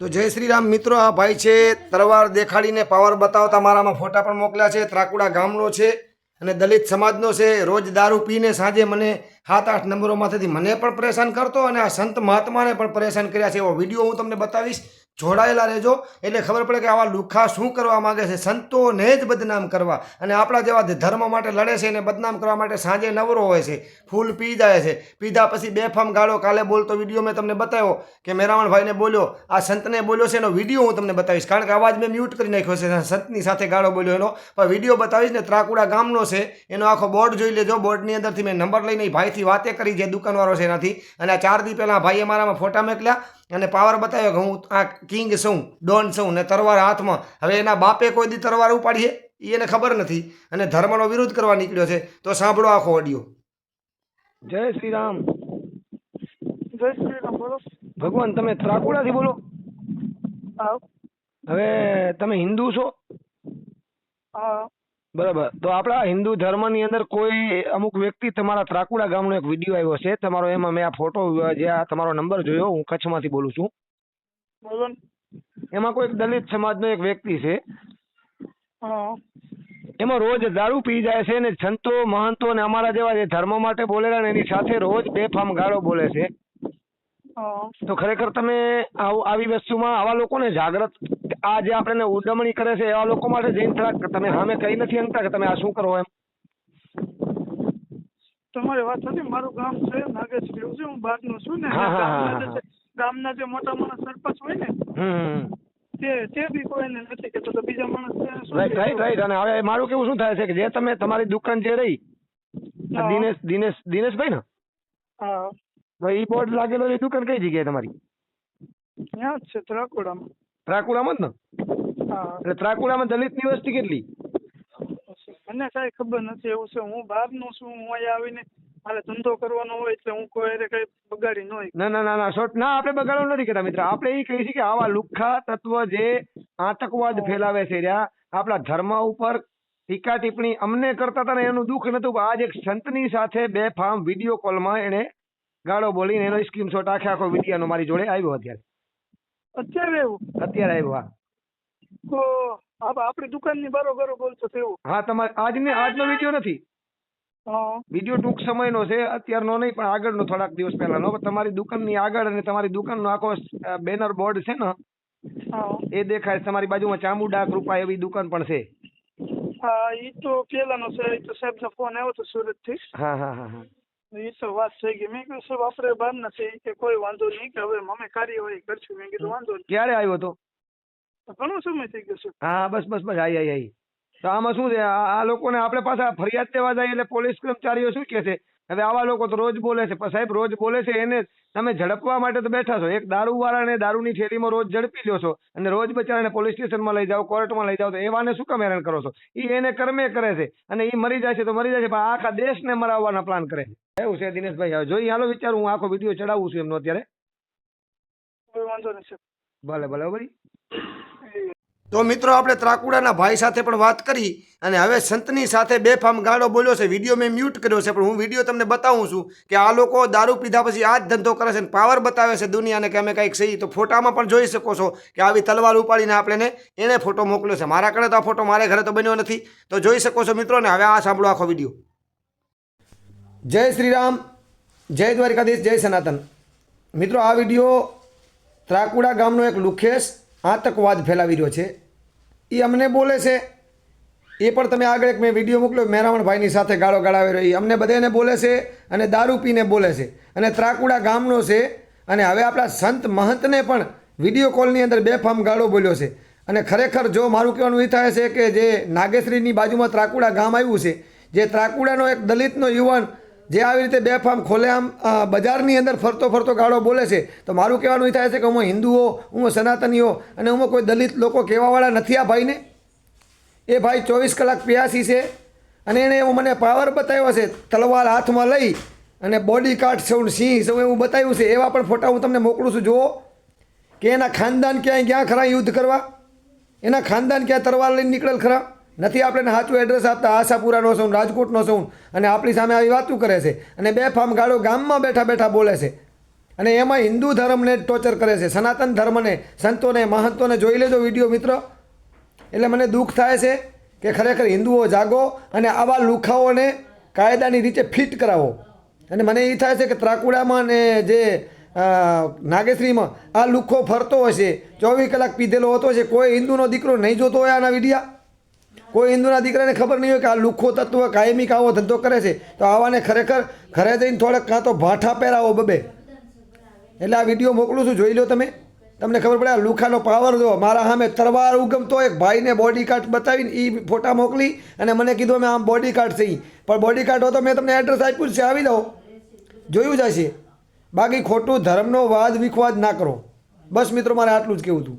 તો જય શ્રી રામ મિત્રો, આ ભાઈ છે, તલવાર દેખાડીને પાવર બતાવતા મારામાં ફોટા પણ મોકલ્યા છે, ત્રાકુડા ગામનો છે અને દલિત સમાજનો છે, રોજ દારૂ પીને સાંજે મને સાત આઠ નંબરોમાંથી મને પણ પરેશાન કરતો અને આ સંત મહાત્માને પણ પરેશાન કર્યા છે એવો વીડિયો હું તમને બતાવીશ. જોડાયેલા રહેજો. એટલે ખબર પડે કે આવા લુખા શું કરવા માગે છે? સંતોને જ બદનામ કરવા. અને આપણા જેવા ધર્મ માટે લડે છે એને બદનામ કરવા માટે સાંજે નવરો હોય છે. ફૂલ પી જાય છે. પીધા પછી બેફામ ગાળો કાલે બોલતો વીડિયો મેં તમને બતાવ્યો કે મેરામણભાઈને બોલ્યો, આ સંતને બોલ્યો છે એનો વીડિયો હું તમને બતાવીશ. કારણ કે અવાજ મેં મ્યુટ કરી નાખ્યો છે. સંતની સાથે ગાળો બોલ્યો એનો. પણ વીડિયો બતાવીશ ને ત્રાકુડા ગામનો છે. એનો આખો બોર્ડ જોઈ લેજો. બોર્ડની અંદરથી મેં નંબર લઈને ભાઈથી વાતે કરી જે દુકાનવાળો છે એનાથી. અને આ ચાર દી પહેલાં ભાઈએ મારામાં ફોટા મોકલ્યા. અને પાવર બતાવ્યો કે હું આ કિંગ છું ડોન છું ને તરવાર હાથમાં. હવે એના બાપે કોઈ દી તરવાર ઉપાડી છે? એ એને ખબર નથી. અને ધર્મનો વિરોધ કરવા નીકળ્યો છે. તો સાંભળો આખો ઓડિયો જય શ્રી રામ. જય શ્રી રામ બોલો. ભગવાન તમે ત્રાકુડાથી બોલો. હા. હવે તમે હિન્દુ છો? હા. બરાબર. તો આપણા હિન્દુ ધર્મની અંદર કોઈ અમુક વ્યક્તિ તમારા ત્રાકુડા ગામનો એક વીડિયો આવ્યો છે. તમારો એમાં મેં આ ફોટો જે આ તમારો નંબર જોયો હું કચ્છમાંથી બોલું છું. બોલો એમાં કોઈ દલિત સમાજનો એક વ્યક્તિ છે. એમાં રોજ દારૂ પી જાય છે ને સંતો મહંતો અને અમારા જેવા જે ધર્મ માટે બોલેલા ને એની સાથે રોજ બેફામ ગાળો બોલે છે. તો ખરેખર તમે આવ- આવી વસ્તુમાં આવા લોકોને જાગૃત આ જે આપણને ઉડમણી કરે છે એવા લોકો માટે જઈને થોડાક તમે સામે કહી નથી અંકતા કે તમે આ શું કરો એમ? તમારી વાત હતી મારું ગામ છે નાગેશ્વરી એવું છે હું બહારનો છું ને. ગામના જે મોટા માણસ સરપંચ હોય ને તે તે બી કોઈને નથી કહેતો તો બીજા માણસ રાઈટ રાઈટ રાઈટ. અને હવે મારું કેવું શું થાય છે કે જે તમે તમારી દુકાન જે રહી દિનેશ દિનેશ દિનેશભાઈ ને? હા. એ બોર્ડ લાગેલો એ દુકાન કઈ જગ્યાએ તમારી? ત્યાં જ છે ત્રાકુડામાં. ત્રાકુડામાં જ ને? એટલે ત્રાકુડામાં દલિતની વસ્તી કેટલી? મને કઈ ખબર નથી એવું છે. હું બહારનો છું હું અહીંયા આવીને મારે ધંધો કરવાનો હોય એટલે હું કોઈ હારે કઈ બગાડી ન હોય ના ના ના ના શોર્ટ ના આપણે બગાડવાનું નથી કહેતા મિત્ર. આપણે એ કહીએ છીએ કે આવા લુખ્ખા તત્વ જે આતંકવાદ ફેલાવે છે રહ્યા આપણા ધર્મ ઉપર ટીકા ટિપ્પણી અમને કરતા હતા ને એનું દુઃખ નતું પણ આજ એક સંતની સાથે બે ફાર્મ વીડિયો કોલમાં એને ગાળો બોલીને એનો સ્ક્રીનશોટ આખે આખો વિડીયાનો મારી જોડે આવ્યો અત્યારે. અત્યારે એવું? અત્યારે આવ્યો હા. તો આપ આપણી દુકાનની બરોબર બોલશો તેવું હા તમારે આજને આજનો વીડિયો નથી. વીડિયો ટૂંક સમયનો છે અત્યારનો નહીં પણ આગળનો થોડાક દિવસ પહેલાનો. તમારી દુકાનની આગળ અને તમારી દુકાનનો આખો બેનર બોર્ડ છે ને એ દેખાય છે. તમારી બાજુમાં ચામુંડા કૃપા એવી દુકાન પણ છે. હા ઈ તો પેલાનો છે એ તો સાહેબનો ફોન આવ્યો તો સુરતથી. હા હા હા હા. ઈ તો વાત થઈ ગઈ. મેં કીધું સાહેબ આપણે બાર નથી કે કોઈ વાંધો નહીં કે હવે અમે કાર્યવાહી કરશું. મેં કીધું વાંધો નહીં. ક્યારે આવ્યો તો? ઘણો સમય થઈ ગયો છે હા બસ બસ બસ આઈ આઈ આઈ. તો આમાં શું છે? આ આ લોકોને આપણે પાછા ફરિયાદ દેવા જાય એટલે પોલીસ કર્મચારીઓ શું કહે છે? હવે આવા લોકો તો રોજ બોલે છે. પણ સાહેબ રોજ બોલે છે એને તમે ઝડપવા માટે તો બેઠા છો. એક દારૂવાળાને દારૂની થેલીમાં રોજ ઝડપી લ્યો છો અને રોજ બચારાને પોલીસ સ્ટેશનમાં લઈ જાઓ કોર્ટમાં લઈ જાઓ તો એવાને શું કામ હેરાન કરો છો? એ એને કર્મે કરે છે અને એ મરી જાય છે તો મરી જાય છે પણ આખા દેશને મરાવવાના પ્લાન કરે છે. એવું છે દિનેશભાઈ. હવે જોઈ હાલો વિચાર હું આખો વીડિયો ચડાવું છું એમનો અત્યારે. ભલે ભલે એ તો મિત્રો, આપણે ત્રાકુડાના ભાઈ સાથે પણ વાત કરી અને હવે સંતની સાથે બેફામ ગાળો બોલ્યો છે. વીડિયો મેં મ્યુટ કર્યો છે, પણ હું વીડિયો તમને બતાવું છું કે આ લોકો દારૂ પીધા પછી આ જ ધંધો કરે છે અને પાવર બતાવે છે દુનિયાને કે અમે કંઈક સહી. તો ફોટામાં પણ જોઈ શકો છો કે આવી તલવાર ઉપાડીને આપણે એને ફોટો મોકલ્યો છે. મારા કણે તો આ ફોટો મારે ઘરે તો બન્યો નથી. તો જોઈ શકો છો મિત્રો ને હવે આ સાંભળો આખો વીડિયો. જય શ્રી રામ જય દ્વારિકાધીશ, જય સનાતન. મિત્રો, આ વીડિયો ત્રાકુડા ગામનો એક લુખેશ આતંકવાદ ફેલાવી રહ્યો છે. એ અમને બોલે છે. એ પણ તમે આગળ એક મેં વીડિયો મોકલ્યો, મેરામણભાઈની સાથે ગાળો ગાળાવી રહ્યો. એ અમને બધાને બોલે છે અને દારૂ પીને બોલે છે. અને ત્રાકુડા ગામનો છે અને હવે આપણા સંત મહંતને પણ વીડિયો કોલની અંદર બેફામ ગાળો બોલ્યો છે. અને ખરેખર જો મારું કહેવાનું એ થાય છે કે જે નાગેશ્રીની બાજુમાં ત્રાકુડા ગામ આવ્યું છે, જે ત્રાકુડાનો એક દલિતનો યુવાન જે આવી રીતે બેફામ ખોલેઆમ બજારની અંદર ફરતો ફરતો ગાળો બોલે છે, તો મારું કહેવાનું એ થાય છે કે હું હિન્દુઓ, હું સનાતનીઓ અને હું કોઈ દલિત લોકો કહેવાવાળા નથી આ ભાઈને. એ ભાઈ ચોવીસ કલાક પ્યાસી છે અને એણે એવો મને પાવર બતાવ્યો છે, તલવાર હાથમાં લઈ અને બોડી કાર્ડ સૌ સિંહ સૌ એવું બતાવ્યું છે, એવા પણ ફોટા હું તમને મોકલું છું, જુઓ. કે એના ખાનદાન ક્યાંય, ક્યાં ખરા યુદ્ધ કરવા? એના ખાનદાન ક્યાં તરવાર લઈને નીકળેલ ખરા? નથી, આપણે સાચું એડ્રેસ આપતા. આશાપુરાનો છું રાજકોટનો છું અને આપણી સામે આવી વાતું કરે છે. અને બે ફામ ગાળો ગામમાં બેઠા બેઠા બોલે છે. અને એમાં હિન્દુ ધર્મને ટોર્ચર કરે છે. સનાતન ધર્મને, સંતોને, મહંતોને જોઈ લેજો વીડિયો, મિત્રો. એટલે મને દુઃખ થાય છે કે ખરેખર હિન્દુઓ જાગો અને આવા લુખાઓને કાયદાની રીતે ફિટ કરાવો. અને મને એ થાય છે કે ત્રાકુડામાં ને જે નાગેશ્રીમાં આ લુખ્ખો ફરતો હશે, ચોવીસ કલાક પીધેલો હોતો છે કોઈ હિન્દુનો દીકરો નહીં જોતો હોય આના વિડીયા? કોઈ હિન્દુના દીકરાને ખબર નહીં હોય કે આ લુખો તત્વ કાયમી કાવો ધંધો કરે છે, તો આવાને ખરેખર ઘરે જઈને થોડાક કાં તો ભાઠા પહેરાવો બબે. એટલે આ વીડિયો મોકલું છું, જોઈ લો તમે. તમને ખબર પડે આ લુખાનો પાવર જો મારા સામે તરવાર ઉગમતો એક ભાઈને બોડી કાર્ડ બતાવીને એ ફોટા મોકલી અને મને કીધું અમે આમ બોડી કાર્ડ છે પણ બોડી કાર્ડ હોય મેં તમને એડ્રેસ આપ્યું છે, આવી દો જોયું જ હશે. બાકી ખોટું ધર્મનો વાદ વિખવાદ ના કરો. બસ મિત્રો, મારે આટલું જ કહેવું હતું.